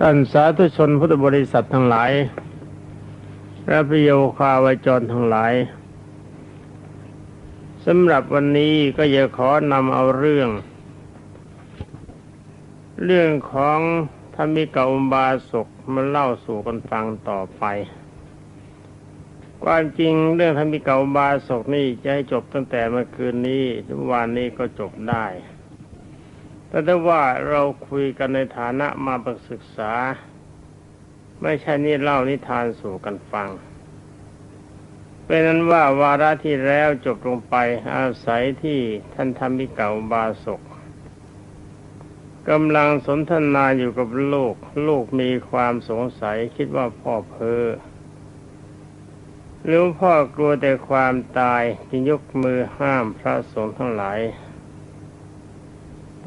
ท่านสาธุชนพุทธบริษัททั้งหลายและพโยคาวจรทั้งหลายสำหรับวันนี้ก็จะขอนำเอาเรื่อง เรื่องของธรรมิกาอุบาสกมาเล่าสู่กันฟังต่อไป ความจริงเรื่องธรรมิกาอุบาสกนี่จะให้จบตั้งแต่เมื่อคืนนี้ทุกวันนี้ก็จบได้ แต่ถ้าว่าเราคุยกันในฐานะมาประศึกษา ไม่ใช่นี่เล่านิทานสู่กันฟังเป็นนั้นว่าวาระที่แล้วจบลงไปอาศัยที่ท่านธรรมิกาบาสกกำลังสนทนาอยู่กับลูก ลูกมีความสงสัยคิดว่าพ่อเพ้อหรือพ่อกลัวแต่ความตายจึงยกมือห้ามพระสงฆ์ทั้งหลาย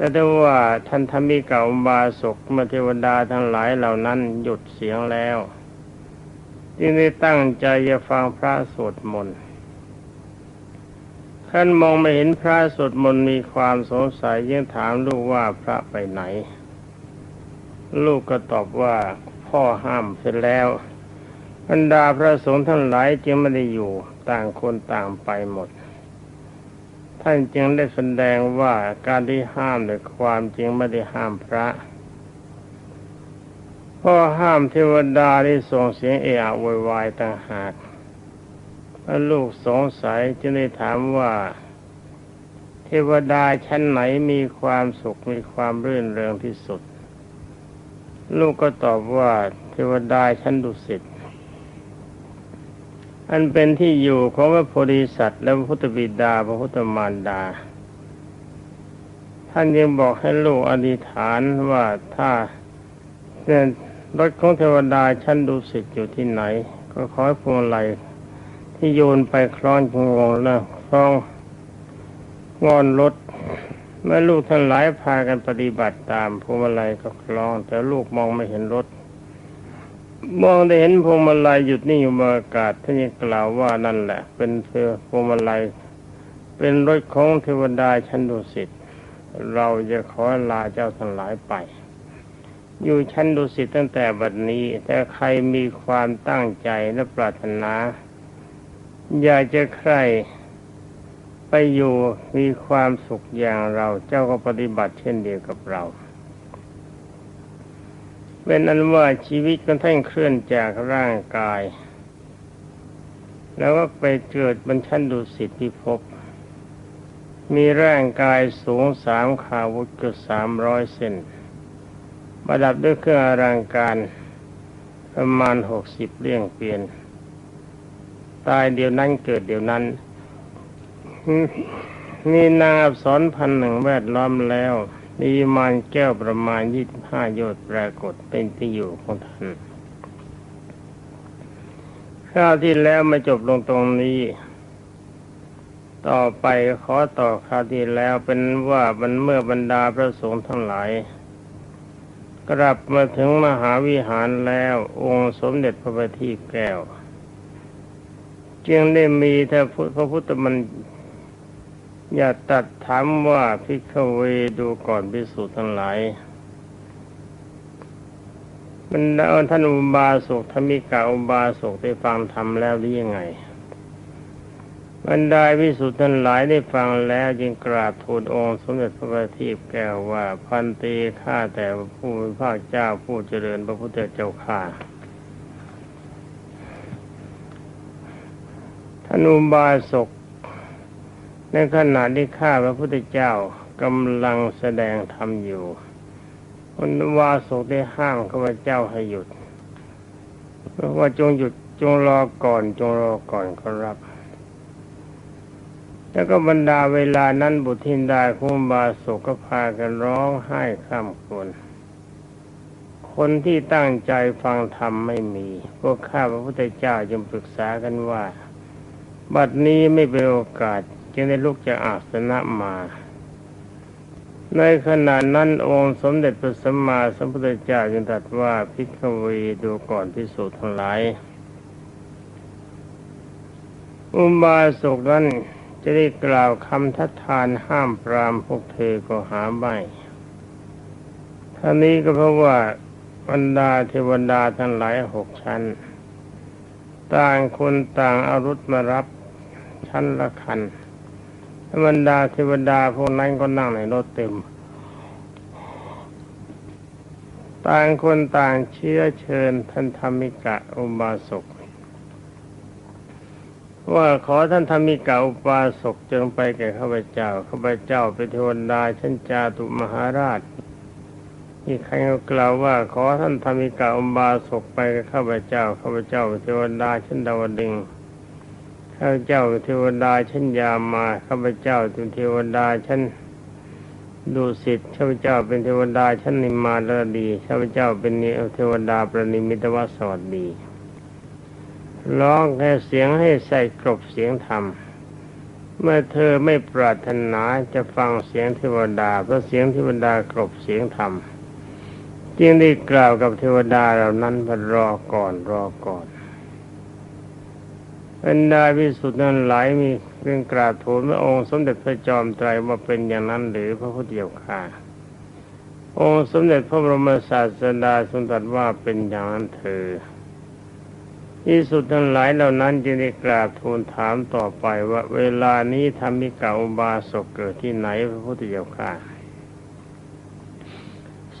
แต่ถ้ว่าท่านธรรมิกาอุบาสกมเทวดาทั้งหลายเหล่านั้นหยุดเสียงแล้วจึงได้ตั้งใจจะฟังพระสวดมนต์ท่านมองไม่เห็นพระสวดมนต์มีความสงสัยยังถามลูกว่าพระไปไหน ลูกก็ตอบว่าพ่อห้ามเสร็จแล้วบรรดาพระสงฆ์ทั้งหลายจึงไม่ได้อยู่ต่างคนต่างไปหมด ท่านจึงได้แสดงว่าการที่ห้ามในความจริงไม่ได้ห้ามพระพ่อห้ามเทวดาที่ส่งเสียงเอะอะโวยวายต่างหากลูกสงสัยจึงได้ถามว่า เทวดาชั้นไหนมีความสุขมีความรื่นเริงที่สุด ลูกก็ตอบว่าเทวดาชั้นดุสิต อันเป็นที่อยู่ของพระโพธิสัตว์และพระพุทธบิดาพระพุทธมารดา ท่านยังบอกให้ลูกอธิษฐานว่าถ้าเนี่ยรถของเทวดาชั้นดุสิตอยู่ที่ไหน ก็ขอให้พวงไหลที่โยนไปคล้องงงแล้วคล้องงอนรถเมื่อลูกทั้งหลายพากันปฏิบัติตามพวงมาลัยก็คล้อง แต่ลูกมองไม่เห็นรถ มองได้เห็นพวงมาลัยหยุดนิ่งอยู่บนอากาศท่านยังกล่าวว่านั่นแหละ เป็นเพื่อพวงมาลัย เป็นรถของเทวดาชั้นดุสิตเราจะขอลาเจ้าทั้งหลายไป อยู่ชั้นดุสิตตั้งแต่บัดนี้ แต่ใครมีความตั้งใจและปรารถนา อยากจะใครไปอยู่มีความสุขอย่างเราเจ้าก็ปฏิบัติเช่นเดียวกับเรา เป็นอันว่าชีวิตก็ท่านเคลื่อนจากร่างกาย แล้วก็ไปเกิดบนชั้นดุสิตพิภพมีร่างกายสูงสามขาวุธก็สามร้อยเซนประดับด้วยเครื่องอลังการประมาณหกสิบเลี่ยงเปลี่ยน ตายเดียวนั้นเกิดเดียวนั้น มีนางอับสรพันหนึ่งแวดล้อมแล้ว มีมานแก้วประมาณยี่สิบห้าโยชน์ปรากฏเป็นที่อยู่ของท่านข้าวที่แล้วมาจบลงตรงนี้ ต่อไปขอต่อข้าวที่แล้วเป็นว่าบรรเมื่อบรรดาพระสงฆ์ทั้งหลาย กลับมาถึงมหาวิหารแล้วองค์สมเด็จพระบัณฑิตแก้ว จึงได้มีถ้พระพุทธมัน อย่าตัดถามว่าพิกเวดูก่อนพิสูจน์ทั้งหลายบรรดาท่านอุบาสกธรรมิกาอุบาสกได้ฟังธรรมแล้วหรือยังไงบรรดาพิสุทธ์ทั้งหลายได้ฟังแล้วจึงกราบทูลองค์สมเด็จพระบัณฑิตแก้วว่าพันตีข้าแต่ผู้มีพระเจ้าผู้เจริญพระพุทธเจ้าข้าท่านอุบาสก ในขณะที่ข้าพระพุทธเจ้ากำลังแสดงธรรมอยู่คนวาสกได้ห้ามข้าพเจ้าให้หยุดเพราะว่าจงหยุดจงรอก่อนจงรอก่อนครับ แล้วก็บรรดาเวลานั้นบุตรทินดาคุบาสกก็พากันร้องไห้ข้ามคนคนที่ตั้งใจฟังธรรมไม่มี พวกข้าพระพุทธเจ้าจึงปรึกษากันว่า บัดนี้ไม่เป็นโอกาส จึงได้ลุกจากอาสนะมา ในขณะนั้นองค์สมเด็จพระสัมมาสัมพุทธเจ้าจึงตรัสว่าพิกเวดูก่อนพิสูจน์ทั้งหลาย อุบาสกนั้นจะได้กล่าวคำทัดทานห้ามปรามพวกเธอก็หาไม่ท่านี้ก็เพราะว่าบรรดาเทวดาทั้งหลายหกชั้น ต่างคนต่างอารุธมารับชั้นละคัน บรรดาเทวดาพวกนั้นก็นั่งในรถเต็ม ต่างคนต่างเชื้อเชิญท่านธรรมิกะอุบาสกว่าขอท่านธรรมิกาอุบาสกจงไปแก่ข้าพเจ้าข้าพเจ้าเป็นเทวดาชั้นจาตุมหาราชอีกใครก็กล่าวว่าขอท่านธรรมิกาอุบาสกไปกับข้าพเจ้าข้าพเจ้าเป็นเทวดาชั้นดาวดึงส์ ข้าเจ้าเทวดาชั้นยามาข้าพเจ้าเป็นเทวดาชั้นดุสิตข้าพเจ้าเป็นเทวดาชั้นนิมมานรดีข้าพเจ้าเป็นเทวดาประนิมิตวสวัสดีร้องแค่เสียงให้ใส่กรบเสียงธรรม เมื่อเธอไม่ปรารถนาจะฟังเสียงเทวดา เพราะเสียงเทวดากรบเสียงธรรม จึงได้กล่าวกับเทวดาเหล่านั้นว่ารอก่อนรอก่อน บรรดาวิสุทธิ์นั้นหลายมีเรื่องกราบทูลพระองค์สมเด็จพระจอมไตรว่าเป็นอย่างนั้นหรือพระพุทธเจ้าค่ะองค์สมเด็จพระบรมศาสดาทรงตรัสว่าเป็นอย่างนั้นเธอที่สุดทั้งหลายเหล่านั้นจึงได้กราบทูลถามต่อไปว่าเวลานี้ธรรมิกาอุบาสกเกิดที่ไหนพระพุทธเจ้าค่ะ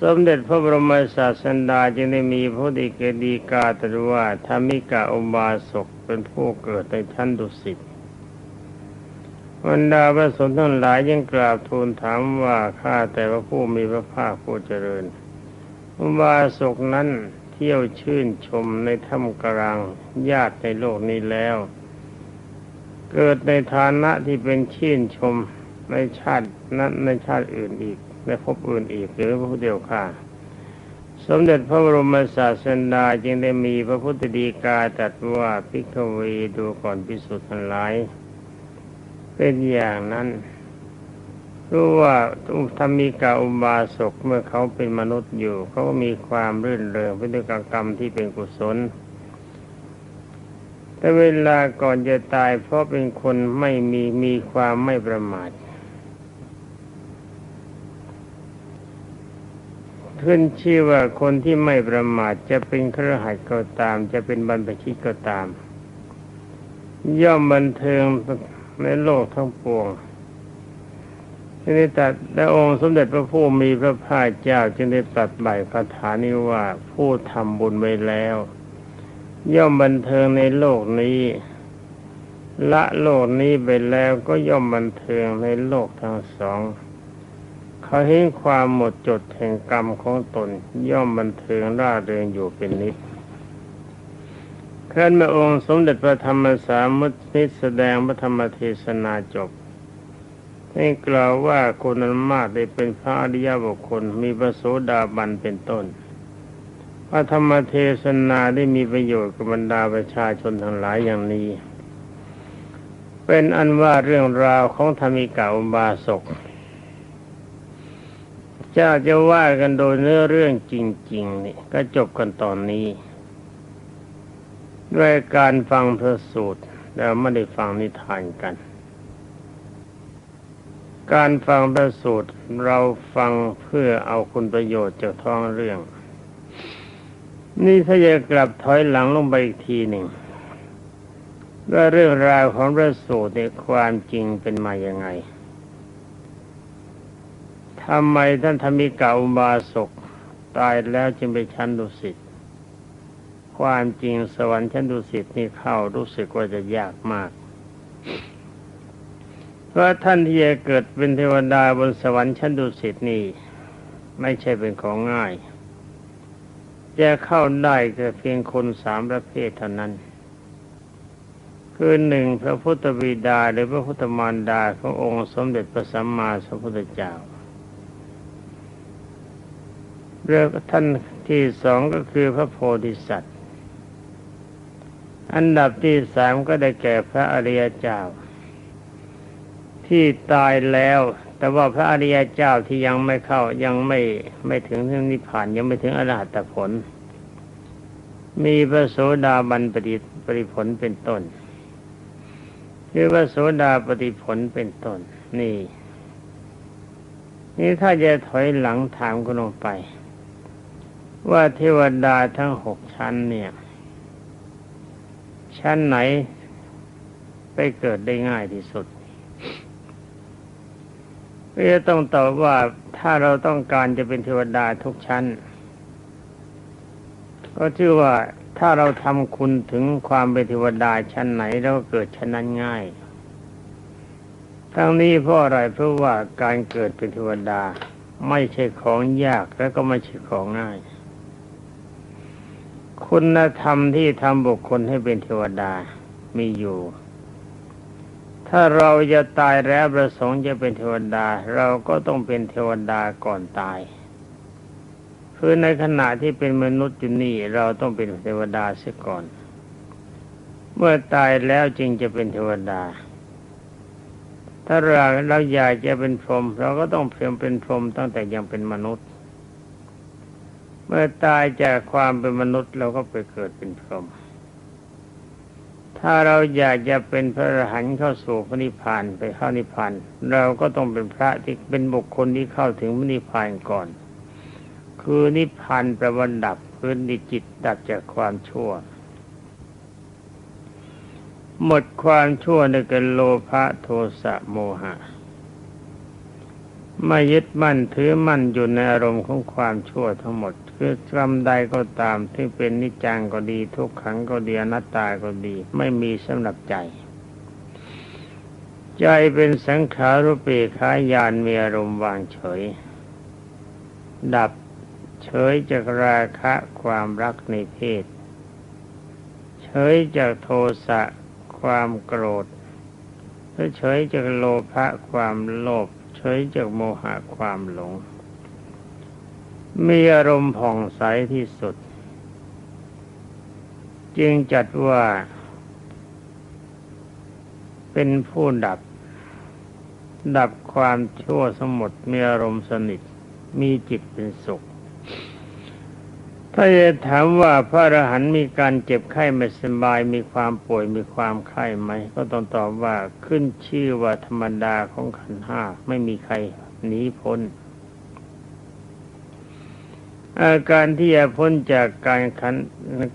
สมเด็จพระบรมศาสดาจึงได้มีพระดิเกดีกาตรัว่าธรรมิกาอุบาสกเป็นผู้เกิดในชั้นดุสิตบรรดาพระสงฆ์ทั้งหลายยังกราบทูลถามว่าข้าแต่พระผู้มีพระภาคผู้เจริญ อุบาสกนั้นเที่ยวชื่นชมในถ้ำกลางญาติในโลกนี้แล้ว เกิดในฐานะที่เป็นชื่นชมในชาตินั้นในชาติอื่นอีก ในภพอื่นอีกหรือพระพุทธเจ้าค่ะ สมเด็จพระบรมศาสดาจึงได้มีพระพุทธดีกาตรัสว่าพิกเวดูก่อนพิสุทธิ์ทั้งหลาย เป็นอย่างนั้น รู้ว่าธรรมิกาอุบาสกเมื่อเขาเป็นมนุษย์อยู่ เขาก็มีความรื่นเริงเป็นด้วยกรรมที่เป็นกุศลแต่เวลาก่อนจะตายเพราะเป็นคนไม่มีมีความไม่ประมาท ขึ้นชื่อว่าคนที่ไม่ประมาทจะเป็นเครือข่ายก็ตาม จะเป็นบรรพชิตก็ตาม ย่อมบันเทิงในโลกทั้งปวงที่ได้ตัดและองค์สมเด็จพระผู้มีพระภาคเจ้า จึงได้ตรัสใบคาถานี้ว่าผู้ทำบุญไว้แล้ว ย่อมบันเทิงในโลกนี้ ละโลกนี้ไปแล้วก็ย่อมบันเทิงในโลกทั้งสอง เขาเห็นความหมดจดแห่งกรรมของตนย่อมบันเทิงร่าเริงอยู่เป็นนิดขั้นมื่องค์สมเด็จพระธรรมสามุติแสดงพระธรรมเทศนาจบให้กล่าวว่าคนนั้นมากได้เป็นพระอริยบุคคลมีพระโสดาบันเป็นต้น พระธรรมเทศนาได้มีประโยชน์กับบรรดาประชาชนทั้งหลายอย่างนี้ เป็นอันว่าเรื่องราวของธรรมิกาอุบาสก เจ้าจะว่ากันโดยเนื้อเรื่องจริง ๆ นี่ก็จบกันตอนนี้ ด้วยการฟังพระสูตรแล้วไม่ได้ฟังนิทานกัน การฟังพระสูตรเราฟังเพื่อเอาคุณประโยชน์จากท้องเรื่อง นี่ถ้าจะกลับถอยหลังลงไปอีกทีหนึ่งว่าเรื่องราวของพระสูตรในความจริงเป็นมาอย่างไง ทำไมท่านธรรมิกาอุบาสกตายแล้วจึงไปชั้นดุสิต ความจริงสวรรค์ชั้นดุสิตนี่เข้ารู้สึกว่าจะยากมาก เพราะท่านที่จะเกิดเป็นเทวดาบนสวรรค์ชั้นดุสิตนี่ไม่ใช่เป็นของง่าย จะเข้าได้ก็เพียงคนสามประเภทเท่านั้น คือหนึ่งพระพุทธบิดาหรือพระพุทธมารดาขององค์สมเด็จพระสัมมาสัมพุทธเจ้า เรื่องท่านที่สองก็คือพระโพธิสัตว์ อันดับที่สามก็ได้แก่พระอริยเจ้า ที่ตายแล้ว แต่ว่าพระอริยเจ้าที่ยังไม่เข้ายังไม่ไม่ถึงนิพพานยังไม่ถึงอรหัตผล มีพระโสดาบันปฏิปฏิผลเป็นต้นคือพระโสดาปฏิผลเป็นต้น นี่ นี่ถ้าจะถอยหลังถามกันลงไป ว่าเทวดาทั้งหกชั้นเนี่ย ชั้นไหนไปเกิดได้ง่ายที่สุดก็จะต้องตอบว่าถ้าเราต้องการจะเป็นเทวดาทุกชั้น ก็ชื่อว่าถ้าเราทำคุณถึงความเป็นเทวดาชั้นไหนเราก็เกิดชั้นนั้นง่าย ทั้งนี้เพราะอะไรเพราะว่าการเกิดเป็นเทวดาไม่ใช่ของยากและก็ไม่ใช่ของง่าย คุณธรรมที่ทำบุคคลให้เป็นเทวดามีอยู่ ถ้าเราจะตายแล้วประสงค์จะเป็นเทวดา เราก็ต้องเป็นเทวดาก่อนตายคือในขณะที่เป็นมนุษย์อยู่นี่เราต้องเป็นเทวดาเสียก่อน เมื่อตายแล้วจึงจะเป็นเทวดา ถ้าเราเราอยากจะเป็นพรหมเราก็ต้องเพียงเป็นพรหมตั้งแต่ยังเป็นมนุษย์ เมื่อตายจากความเป็นมนุษย์เราก็ไปเกิดเป็นพรหมถ้าเราอยากจะเป็นพระอรหันต์เข้าสู่พระนิพพานไปเข้านิพพานเราก็ต้องเป็นพระที่เป็นบุคคลที่เข้าถึงพระนิพพานก่อน คือนิพพานประวันดับพื้นดิจิตดับจากความชั่ว หมดความชั่วในกันโลภะโทสะโมหะไม่ยึดมั่นถือมั่นอยู่ในอารมณ์ของความชั่วทั้งหมด คือกรรมใดก็ตามที่เป็นนิจจังก็ดีทุกขังก็ดีอนัตตาก็ดี ไม่มีสำหรับใจ ใจเป็นสังขารุปเปขายานมีอารมณ์วางเฉย ดับเฉยจากราคะความรักในเพศ เฉยจากโทสะความโกรธและเฉยจากโลภะความโลภเฉยจากโมหะความหลง มีอารมณ์ผ่องใสที่สุด จึงจัดว่าเป็นผู้ดับ ดับความชั่วสมดมีอารมณ์สนิท มีจิตเป็นสุข ถ้าจะถามว่าพระอรหันต์มีการเจ็บไข้ไม่สบายมีความป่วยมีความไข้ไหม ก็ต้องตอบว่าขึ้นชื่อว่าธรรมดาของขันห้าไม่มีใครหนีพ้น อาการที่จะพ้นจากการขัน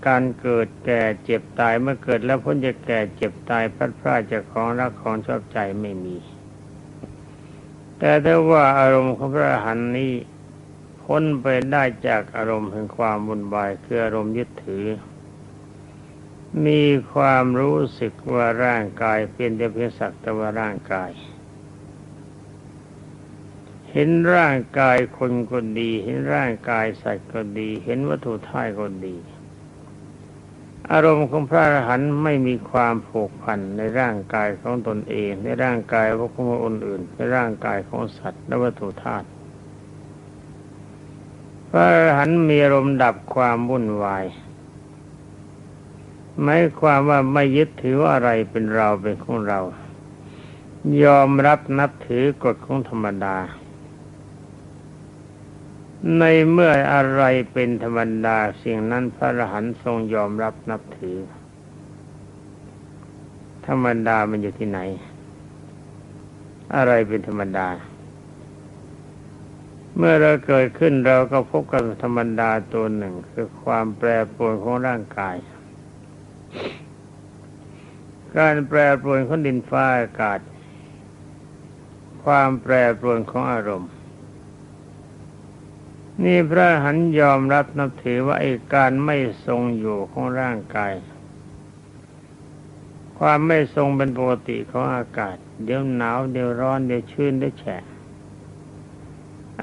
การเกิดแก่เจ็บตายเมื่อเกิดแล้วพ้นจากแก่เจ็บตายพลัดพรากจากของรักของชอบใจไม่มี แต่ถ้าว่าอารมณ์ของพระหันนี้พ้นไปได้จากอารมณ์แห่งความวุ่นวายคืออารมณ์ยึดถือ มีความรู้สึกว่าร่างกายเป็นแต่เพียงสักแต่ว่าร่างกาย เห็นร่างกายคนก็ดี เห็นร่างกายสัตว์ก็ดี เห็นวัตถุท่ายก็ดี อารมณ์ของพระอรหันต์ไม่มีความผูกพันในร่างกายของตนเอง ในร่างกายของคนอื่น ในร่างกายของสัตว์และวัตถุธาตุพระอรหันต์มีอารมณ์ดับความวุ่นวายหมายความว่าไม่ยึดถือว่าอะไรเป็นเราเป็นของเรา ยอมรับนับถือกฎของธรรมดา ในเมื่ออะไรเป็นธรรมดาสิ่งนั้นพระอรหันต์ทรงยอมรับนับถือ ธรรมดามันอยู่ที่ไหน อะไรเป็นธรรมดา เมื่อเราเกิดขึ้นเราก็พบกับธรรมดาตัวหนึ่ง คือความแปรปรวนของร่างกาย การแปรปรวนของดินฟ้าอากาศ ความแปรปรวนของอารมณ์ นี่พระหันยอมรับนับถือว่าไอ้การไม่ทรงอยู่ของร่างกาย ความไม่ทรงเป็นปกติของอากาศ เดี๋ยวหนาวเดี๋ยวร้อนเดี๋ยวชื้นเดี๋ยวแฉะ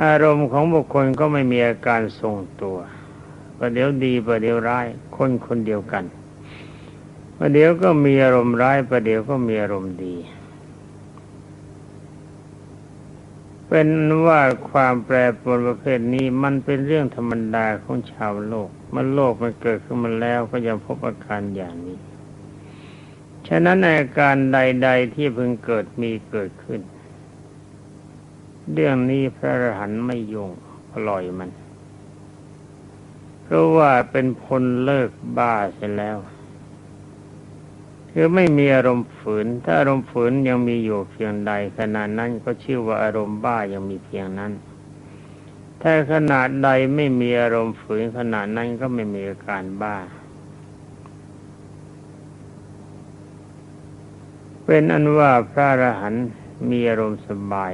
อารมณ์ของบุคคลก็ไม่มีอาการทรงตัวประเดี๋ยวดีประเดี๋ยวร้ายคนคนเดียวกันประเดี๋ยวก็มีอารมณ์ร้ายประเดี๋ยวก็มีอารมณ์ดี เป็นว่าความแปรปรวนประเภทนี้มันเป็นเรื่องธรรมดาของชาวโลกมันโลกมันเกิดขึ้นมาแล้วก็ยังพบอาการอย่างนี้ ฉะนั้นอาการใด ๆ ที่เพิ่งเกิดมีเกิดขึ้น เรื่องนี้พระอรหันต์ไม่ยุ่งปล่อยมัน เพราะว่าเป็นพลเลิกบ้าเสร็จแล้ว คือไม่มีอารมณ์ฝืน ถ้าอารมณ์ฝืนยังมีอยู่เพียงใดขณะนั้นก็ชื่อว่าอารมณ์บ้ายังมีเพียงนั้น ถ้าขนาดใดไม่มีอารมณ์ฝืนขนาดนั้นก็ไม่มีอาการบ้า เป็นอันว่าพระอรหันต์มีอารมณ์สบาย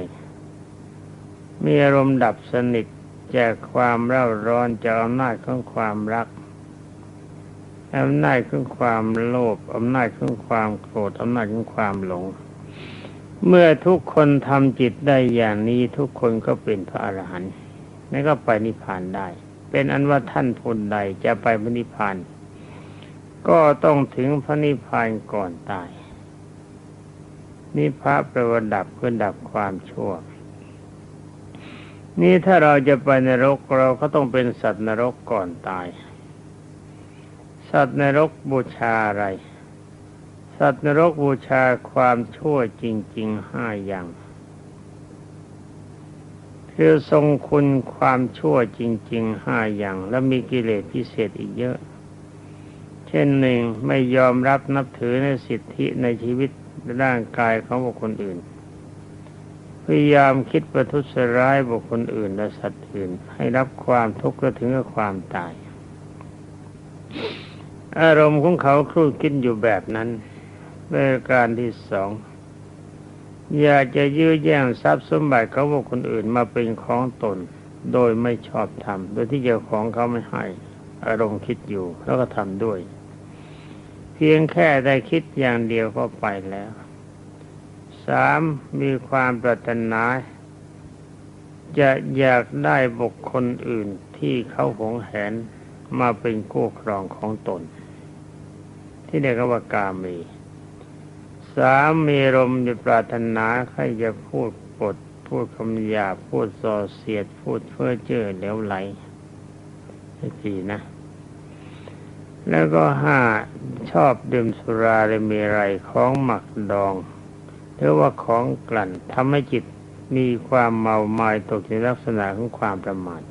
มีอารมณ์ดับสนิทจากความเร่าร้อนจากอำนาจของความรัก อำนาจของความโลภอำนาจของความโกรธอำนาจของความหลง เมื่อทุกคนทำจิตได้อย่างนี้ทุกคนก็เป็นพระอรหันต์นั่นก็ไปนิพพานได้ เป็นอันว่าท่านผู้ใดจะไปพระนิพพาน ก็ต้องถึงพระนิพพานก่อนตาย นิพพะแปลว่าดับเพื่อดับความชั่วนี่ถ้าเราจะไปนรกเราก็ต้องเป็นสัตว์นรกก่อนตาย สัตว์นรกบูชาอะไร สัตว์นรกบูชาความชั่วจริงๆห้าอย่าง คือทรงคุณความชั่วจริงๆห้าอย่าง และมีกิเลสพิเศษอีกเยอะ เช่นหนึ่งไม่ยอมรับนับถือในสิทธิในชีวิตร่างกายของบุคคลอื่น พยายามคิดประทุษร้ายบุคคลอื่นและสัตว์อื่น ให้รับความทุกข์และถึงกับความตาย อารมณ์ของเขาครู่คิดอยู่แบบนั้นเป็นการที่สองอยากจะยื้อแย่งทรัพย์สมบัติเของบุคคลอื่นมาเป็นของตน โดยไม่ชอบทำโดยที่เจ้าของเขาไม่ให้ อารมณ์คิดอยู่แล้วก็ทำด้วย เพียงแค่ได้คิดอย่างเดียวก็ไปแล้วสามมีความปรารถนาจะอยากได้บุคคลอื่นที่เขาหงแหนมาเป็นคู่ครองของตน ที่เรียกว่ากามี สามมีลมจะปรารถนาใครจะพูดปด พูดคำหยาพูดส่อเสียด พูดเพ้อเจ้อเหลวไหลสี่นะ แล้วก็ห้าชอบดื่มสุราและมีไรของหมักดอง หรือว่าของกลั่นทำให้จิตมีความเมาหมายตกในลักษณะของความประมาท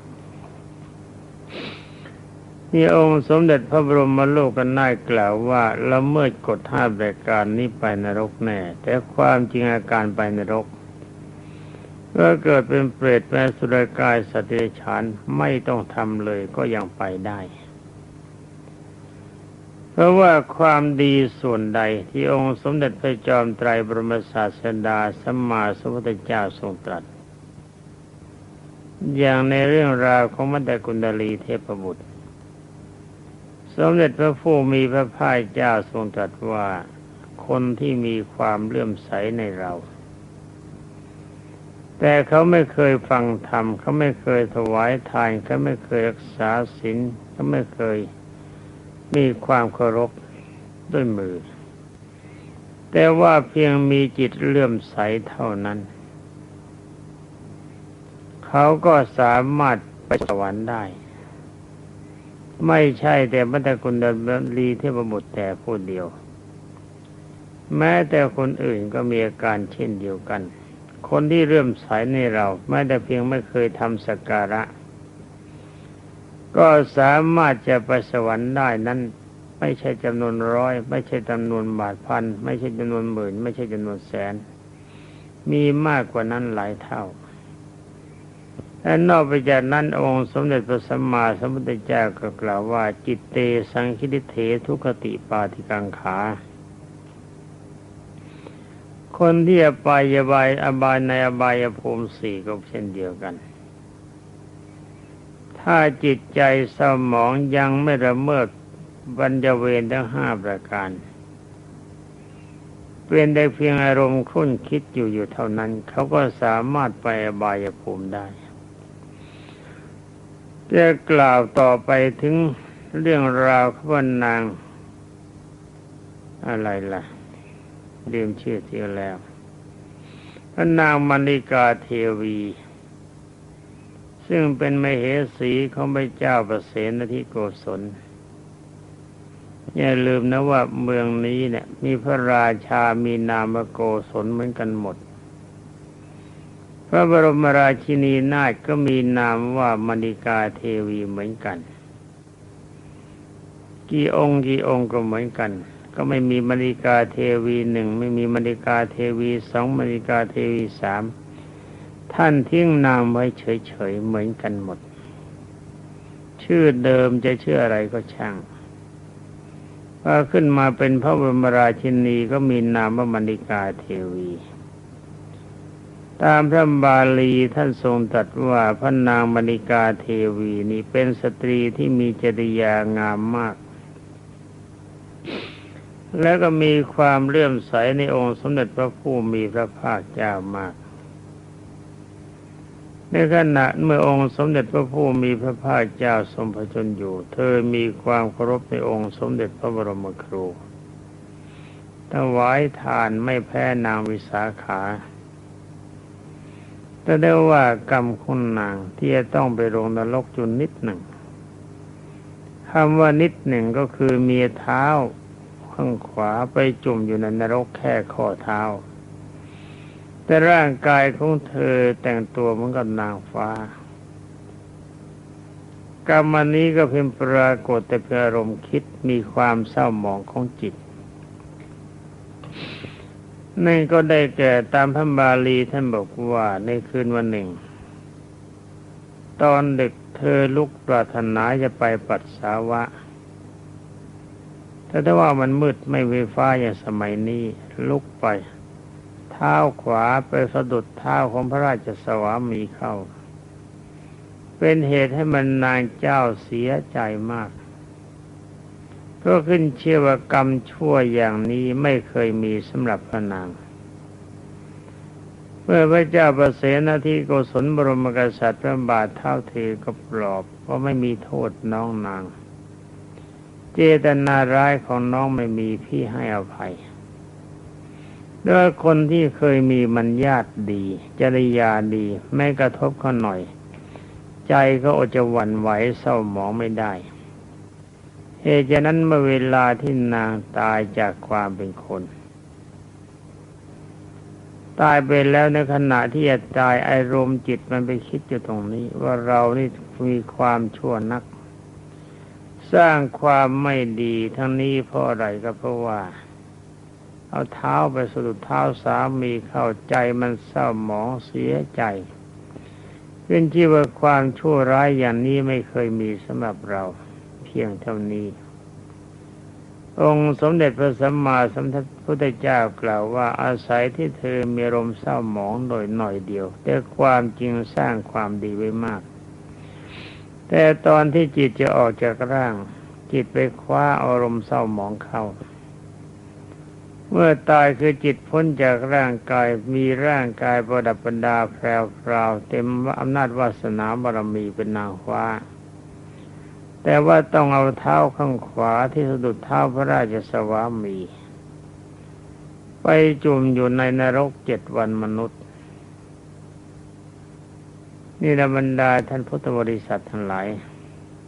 นี่องค์สมเด็จพระบรมโลกกันน่ายกล่าวว่าละเมิดกฎห้าประการนี้ไปนรกแน่ แต่ความจริงอาการไปนรกก็เกิดเป็นเปรตเป็นสุรกายสติฉานไม่ต้องทำเลยก็ยังไปได้ เพราะว่าความดีส่วนใดที่องค์สมเด็จพระจอมไตรบรมศาสดาสัมมาสัมพุทธเจ้าทรงตรัส อย่างในเรื่องราวของมัตตกุณดลีเทพบุตร สมเด็จพระผู้มีพระภาคเจ้าทรงตรัสว่าคนที่มีความเลื่อมใสในเรา แต่เขาไม่เคยฟังธรรมเขาไม่เคยถวายทานเขาไม่เคยรักษาศีลเขาไม่เคยมีความเคารพด้วยมือ แต่ว่าเพียงมีจิตเลื่อมใสเท่านั้น เขาก็สามารถไปสวรรค์ได้ ไม่ใช่แต่มัตตกุณดลีเทพบุตรแต่ผู้เดียว แม้แต่คนอื่นก็มีอาการเช่นเดียวกัน คนที่เลื่อมใสในเราไม่แต่เพียงไม่เคยทำสักการะ ก็สามารถจะไปสวรรค์ได้นั้น ไม่ใช่จำนวนร้อย ไม่ใช่จำนวนบาทพัน ไม่ใช่จำนวนหมื่น ไม่ใช่จำนวนแสน มีมากกว่านั้นหลายเท่า และนอกไปจากนั้นองค์สมเด็จพระสัมมาสัมพุทธเจ้าก็กล่าวว่า จิตเตสังคิริเถทุกขติปาติกังขา คนที่อบายบายอบายในอบายภูมิสี่ก็เช่นเดียวกัน ถ้าจิตใจสมองยังไม่ละเมิดบัญญเวรทั้งห้าประการ เป็นได้เพียงอารมณ์คุ้นคิดอยู่อยู่เท่านั้น เขาก็สามารถไปอบายภูมิได้ จะกล่าวต่อไปถึงเรื่องราวขบวนนาง อะไรล่ะเรียมชื่อเที่ยวแล้ว พระนางมณิกาเทวี ซึ่งเป็นมเหสีของพระเจ้าประเสนทิโกศลอย่าลืมนะว่าเมืองนี้เนี่ย มีพระราชามีนามโกศลเหมือนกันหมด พระบรมราชินีนาถก็มีนามว่ามณิกาเทวีเหมือนกัน กี่องค์กี่องค์ก็เหมือนกัน ก็ไม่มีมณิกาเทวีหนึ่งไม่มีมณิกาเทวีสองมณิกาเทวีสามท่านทิ้งนามไว้เฉยๆเหมือนกันหมด ชื่อเดิมจะชื่ออะไรก็ช่างพอขึ้นมาเป็นพระบรมราชินีก็มีนามว่ามณิกาเทวี ตามพระบาลีท่านทรงตรัสว่าพระนางมณิกาเทวีนี่เป็นสตรีที่มีจริยางามมาก แล้วก็มีความเลื่อมใสในองค์สมเด็จพระผู้มีพระภาคเจ้ามาก ในขณะเมื่อองค์สมเด็จพระผู้มีพระภาคเจ้าทรงพระชนอยู่ เธอมีความเคารพในองค์สมเด็จพระบรมครูถวายทานไม่แพ้นางวิสาขา แต่ได้ว่ากรรมคุณนางที่จะต้องไปลงนรกจุนนิดหนึ่งคำว่านิดหนึ่งก็คือมีเท้าข้างขวาไปจุ่มอยู่ในนรกแค่ข้อเท้า แต่ร่างกายของเธอแต่งตัวเหมือนกับนางฟ้า กรรมนนี้ก็เพียงปรากฏแต่เพียงอารมณ์คิดมีความเศร้าหมองของจิต นั่นก็ได้แก่ตามพระบาลีท่านบอกว่าในคืนวันหนึ่ง ตอนดึกเธอลุกปรารถนาจะไปปัสสาวะ แต่ถ้าว่ามันมืดไม่มีฟ้าอย่างสมัยนี้ลุกไป เท้าขวาไปสะดุดเท้าของพระราชสวามีเข้า เป็นเหตุให้มันนางเจ้าเสียใจมาก ก็ขึ้นเชื่อว่ากรรมชั่วอย่างนี้ไม่เคยมีสำหรับพระนางเมื่อพระเจ้าประเสนที่โกศลบรมกษัตริย์พระบาทเท่าเทก็ปลอบเพราะไม่มีโทษน้องนาง เจตนาร้ายของน้องไม่มีพี่ให้อภัยด้วยคนที่เคยมีมันญาติดี จริยาดีไม่กระทบเขาหน่อย ใจก็อดจะหวั่นไหวเศร้าหมองไม่ได้ เหตุฉะนั้นเมื่อเวลาที่นางตายจากความเป็นคน ตายไปแล้วในขณะที่จะตายอารมณ์จิตมันไปคิดอยู่ตรงนี้ ว่าเรานี่มีความชั่วนัก สร้างความไม่ดีทั้งนี้เพราะอะไรก็เพราะว่า เอาเท้าไปสะดุดเท้าสามีเข้าใจมันเศร้าหมองเสียใจเป็นที่ว่าความชั่วร้ายอย่างนี้ไม่เคยมีสำหรับเรา พียงเท่านี้ องค์สมเด็จพระสัมมาสัมพุทธเจ้ากล่าวว่าอาศัยที่เธอมีรมเศร้าหมองโดยหน่อยเดียว แต่ความจริงสร้างความดีไว้มาก แต่ตอนที่จิตจะออกจากร่าง จิตไปคว้าอารมณ์เศร้าหมองเข้าเมื่อตายคือจิตพ้นจากร่างกายมีร่างกายประดับประดาแพรวพราวเต็มอำนาจวาสนาบารมีเป็นนางฟ้า แต่ว่าต้องเอาเท้าข้างขวาที่สะดุดเท้าพระราชสวามี ไปจุ่มอยู่ในนรกเจ็ดวันมนุษย์ นี่นะบรรดาท่านพุทธบริษัททั้งหลาย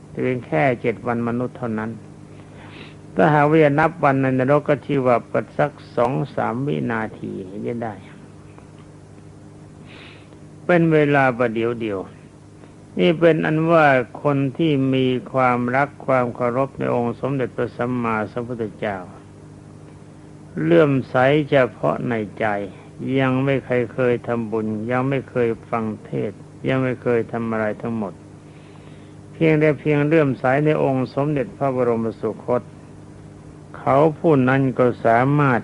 เพียงแค่เจ็ดวันมนุษย์เท่านั้นถ้าหากว่านับวันในนรกก็ชื่อว่าปัดสักสองสามวินาทีจะได้ เป็นเวลาประเดียวเดียว นี่เป็นอันว่าคนที่มีความรักความเคารพในองค์สมเด็จพระสัมมาสัมพุทธเจ้า เลื่อมใสเฉพาะในใจ ยังไม่เคยเคยทำบุญ ยังไม่เคยฟังเทศ ยังไม่เคยทำอะไรทั้งหมด เพียงแต่เพียงเลื่อมใสในองค์สมเด็จพระบรมสุคต เขาผู้นั้นก็สามารถ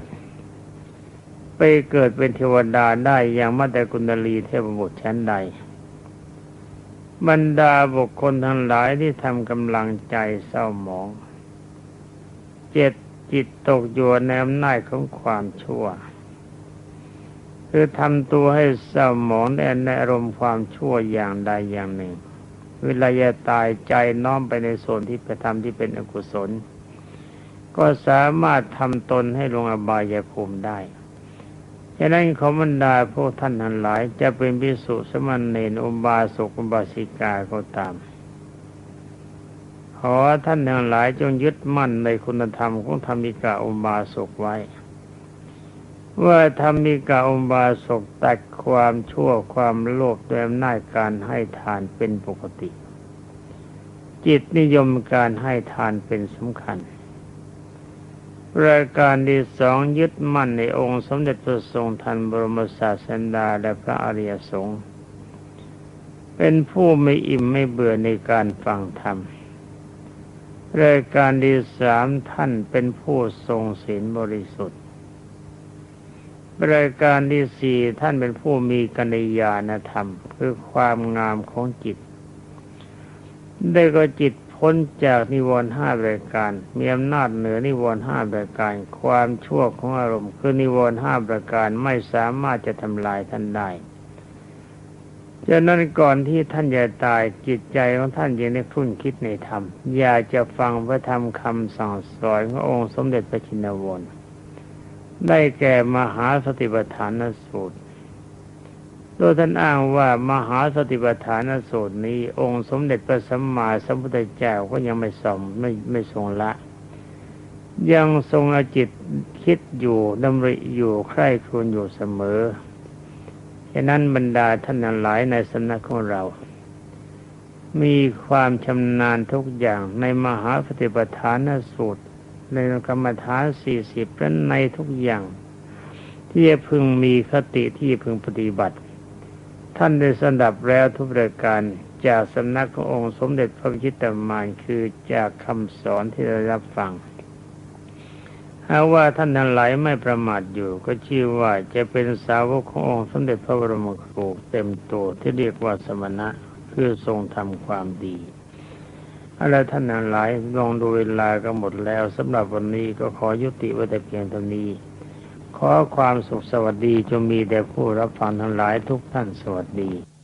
ไปเกิดเป็นเทวดาได้อย่างมาแต่กุณลีเทพบุตรชั้นใด บรรดาบุคคลทั้งหลายที่ทำกำลังใจเศร้าหมอง เจ็ดจิตตกอยู่ในอำนาจของความชั่ว คือทำตัวให้เศร้าหมองในในอารมณ์ความชั่วอย่างใดอย่างหนึ่ง เวลาจะตายใจน้อมไปในส่วนที่ไปทำที่เป็นอกุศล ก็สามารถทำตนให้ลงอบายภูมิได้ ฉะนั้นขอบรรดาพวกท่านทั้งหลาย จะเป็นพิสุสมณเณรอุบาสกอุบาสิกาก็ตาม ขอท่านทั้งหลายจงยึดมั่นในคุณธรรมของธรรมิกาอุบาสกไว้ ว่าธรรมิกาอุบาสกตัดความชั่วความโลภด้วยอำนาจการให้ทานเป็นปกติ จิตนิยมการให้ทานเป็นสำคัญ รายการที่สองยึดมั่นในองค์สมเด็จพระทรงทันบรมศาสดาและพระอริยสงฆ์เป็นผู้ไม่อิ่มไม่เบื่อในการฟังธรรม รายการที่สามท่านเป็นผู้ทรงศีลบริสุทธิ์ รายการที่สี่ท่านเป็นผู้มีกัญญาณธรรม คือความงามของจิต ได้ก็จิต พ้นจากนิวรณ์ห้ารายการ มีอำนาจเหนือนิวรณ์ห้ารายการ ความชั่วของอารมณ์คือนิวรณ์ห้าประการไม่สามารถจะทำลายท่านได้ฉะนั้นก่อนที่ท่านจะตายจิตใจของท่านยังได้ครุ่นคิดในธรรม อยากจะฟังพระธรรมคำสั่งสอนขององค์สมเด็จพระชินวรได้แก่มหาสติปัฏฐานสูตร โดยท่านอ้างว่ามหาสติปัฏฐานสูตรนี้ องค์สมเด็จพระสัมมาสัมพุทธเจ้าก็ยังไม่สมไม่ไม่ทรงละ ยังทรงอจิตคิดอยู่ดำริอยู่ใคร่ครวญอยู่เสมอฉะนั้นบรรดาท่านหลายในสำนักของเรา มีความชำนาญทุกอย่างในมหาปฏิปทานสูตร ในกรรมฐานสี่สิบและในทุกอย่าง ที่จะพึงมีคติที่พึงปฏิบัติ ท่านได้สดับแล้วทุกประการจากสำนักขององค์สมเด็จพระพิชิตมารคือจากคำสอนที่ได้รับฟังหากว่าท่านทั้งหลายไม่ประมาทอยู่ ก็ชื่อว่าจะเป็นสาวกขององค์สมเด็จพระบรมครูเต็มตัวที่เรียกว่าสมณะคือทรงทำความดีอะไรท่านทั้งหลายลองดูเวลาก็หมดแล้วสำหรับวันนี้ก็ขอยุติไว้แต่เพียงเท่านี้ ขอความสุขสวัสดีจงมีแด่ผู้รับฟังทั้งหลายทุกท่านสวัสดี